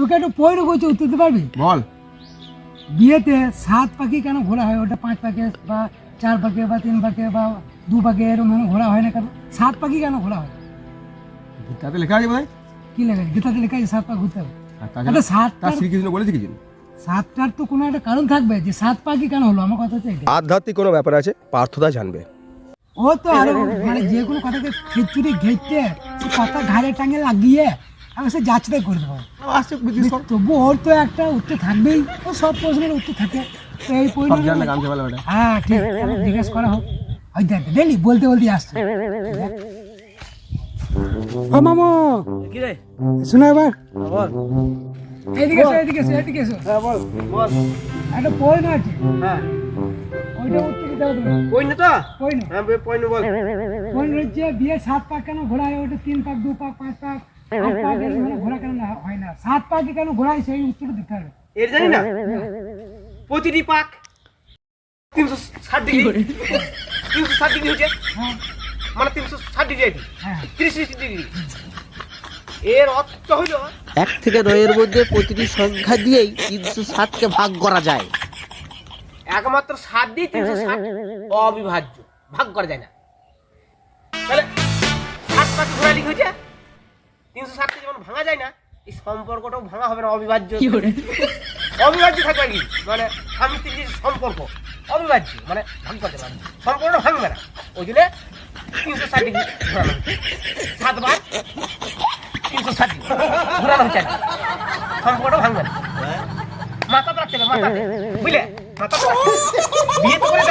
তোকে একটু পয়রো করছে উত্তর দিতে পারবি? বল। বিয়েতে সাত পাখি কেন ঘোরা হয়? ওটা পাঁচ পাখি বা চার পাখি বা তিন পাখি বা দু পাখি এরকম ঘোরা হয় না কেন? সাত পাখি কেন ঘোরা হয়? গীতাতে লেখা আছে বোধ কি লেখা আছে? গীতাতে লেখা আছে সাত পাখি ঘুরতে হবে। সাত শ্রীকৃষ্ণ বলেছে কিছু সাতটার তো কোনো একটা কারণ থাকবে যে সাত পাখি কেন হলো? আমার কথা হচ্ছে আধ্যাত্মিক কোনো ব্যাপার আছে? পার্থদা জানবে। ও তো আরও মানে যে কোনো কথাকে খিচুড়ি ঘেটে কথা ঘাড়ে টাঙে লাগিয়ে আমি সে যাচ্ছে তাই করে দেবো। আসছে তবু ওর তো একটা উত্তর থাকবেই। ও সব প্রশ্নের উত্তর থাকে। তো এই পরিমাণে হ্যাঁ ঠিক। জিজ্ঞেস করা হোক। ওই দেখ দেখলি বলতে বলতে আসছে। ও মামু। কি রে শোনো এবার। এদিকে এসো এদিকে এসো এদিকে এসো। হ্যাঁ বল বল। একটা পয়েন্ট আছে। হ্যাঁ। ওইটা উত্তর দিতে হবে তুমি তো? পয়েন্ট হ্যাঁ বে বল। পয়েন্ট হচ্ছে বিয়ে সাত পাক কেন ঘোরা হয়? ওটা তিন পাক দু পাক পাঁচ পাক। সাত প্রতিটি পাক তিনশো তিনশো ডিগ্রি তিনশো ডিগ্রি তিরিশ ডিগ্রি এর অর্থ এক থেকে নয়ের মধ্যে প্রতিটি সংখ্যা দিয়েই তিনশো ষাটকে ভাগ করা যায়। একমাত্র সাত দিয়ে তিনশো ষাট অবিভাজ্য। ভাগ করা যায় না। তাহলে ষাট পাক ঘোরা লিখ ভাঙা যায় না এই সম্পর্কটাও ভাঙা হবে না অবিভাজ্য। অবিভাজ্য থাকবে কি? মানে স্বামী স্ত্রীর সম্পর্ক অবিভাজ্য মানে করতে পারবে সম্পর্কটা ভাঙবে না। ওই জন্য তিনশো ষাট ডিগ্রি ঘোরানো সাতবার তিনশো ষাট ডিগ্রি ঘোরানো হচ্ছে সম্পর্কটা ভাঙবে না। মাথা রাখতে হবে মাথাতে। বুঝলে? মাথা বিয়ে তো করে